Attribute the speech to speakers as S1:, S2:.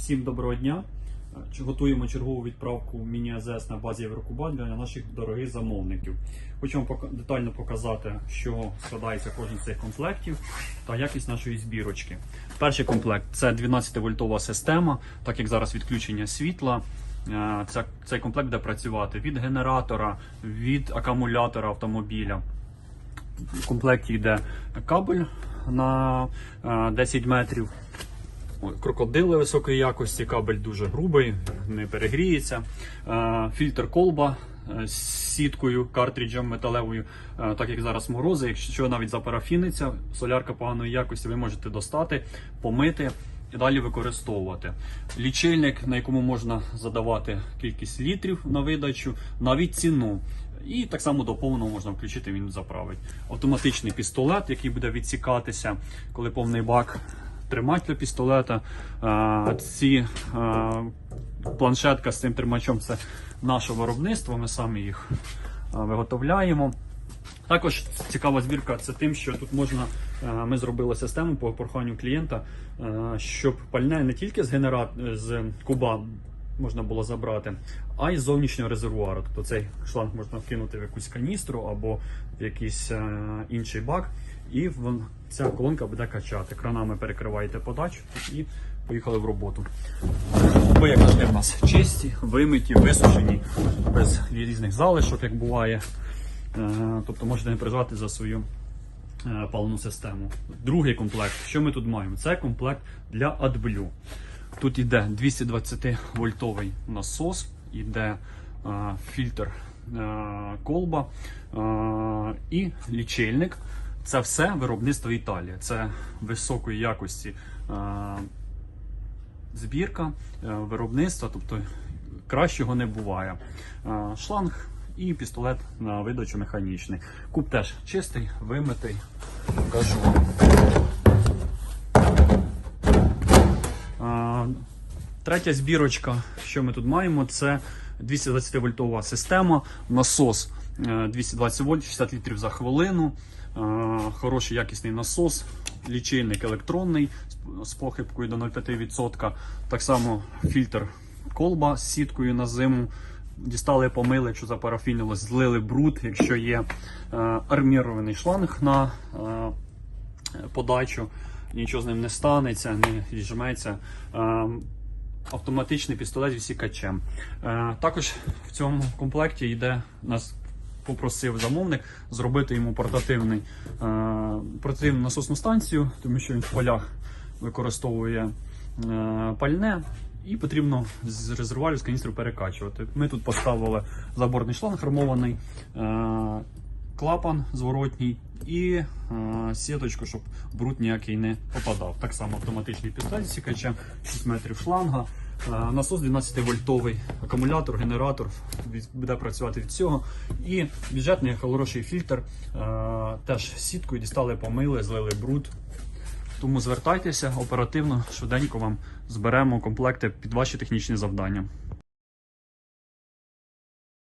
S1: Всім доброго дня. Готуємо чергову відправку міні АЗС на базі Єврокуба для наших дорогих замовників. Хочу вам детально показати, чого складається кожен з цих комплектів та якість нашої збірочки. Перший комплект це 12-вольтова система, так як зараз відключення світла. е, Цей комплект буде працювати від генератора, від акумулятора автомобіля. В комплекті йде кабель на е, 10 метрів. Крокодили високої якості, кабель дуже грубий, не перегріється. Е, Фільтр колба е, з сіткою, картриджем металевою, Е, так як зараз морози, якщо навіть запарафіниться, солярка поганої якості, ви можете достати, помити і далі використовувати. Лічильник, на якому можна задавати кількість літрів на видачу, навіть ціну. І так само до повного можна включити, він заправить. Автоматичний пістолет, який буде відсікатися, коли повний бак тримач пістолета. А, ці планшетка з цим тримачом це наше виробництво. Ми самі їх виготовляємо. Також цікава збірка це тим, що тут можна. Ми зробили систему по проханню клієнта, щоб пальне не тільки з генерат з куба можна було забрати, а й зовнішнього резервуару. Тобто цей шланг можна вкинути в якусь каністру або в якийсь е, інший бак, і вон- ця колонка буде качати. Кранами перекриваєте подачу і поїхали в роботу. Куби, як в нас чисті, вимиті, висушені, без різних залишок, як буває. Е, Тобто можете не переживати за свою е, паливну систему. Другий комплект. Що ми тут маємо? Це комплект для AdBlue. Тут йде 220 вольтовий насос, йде е, фільтр е, колба е, і лічильник. Це все виробництво Італії. Це високої якості е, збірка е, виробництва, тобто кращого не буває. Е, Шланг і пістолет на видачу механічний. Куб теж чистий, вимитий. Покажу Третя збірочка, що ми тут маємо, це 220 вольтова система, насос е, 220 вольт, 60 літрів за хвилину. Е, Хороший якісний насос, лічильник електронний з- похибкою до 0,5%. Так само фільтр колба з сіткою на зиму. Дістали, помили, якщо запарафінилось, злили бруд, якщо є е, армірований шланг на е, подачу, нічого з ним не станеться, не віджметься. Е, Автоматичний пістолет з відсікачем. Е, також в цьому комплекті йде нас попросив замовник зробити йому е, портативну насосну станцію, тому що він в полях використовує пальне. І потрібно з резервуарів з каністру перекачувати. Ми тут поставили заборний шланг армований, е, клапан зворотній і е, сіточку, щоб бруд ніякий не попадав. Так само автоматичний пістолет з сікачем, 6 метрів шланга. Е, Насос 12 вольтовий, акумулятор, генератор від- буде працювати від цього. І бюджетний хороший фільтр. е, Теж сіткою дістали, помили, злили бруд. Тому звертайтеся оперативно, швиденько вам зберемо комплекти під ваші технічні завдання.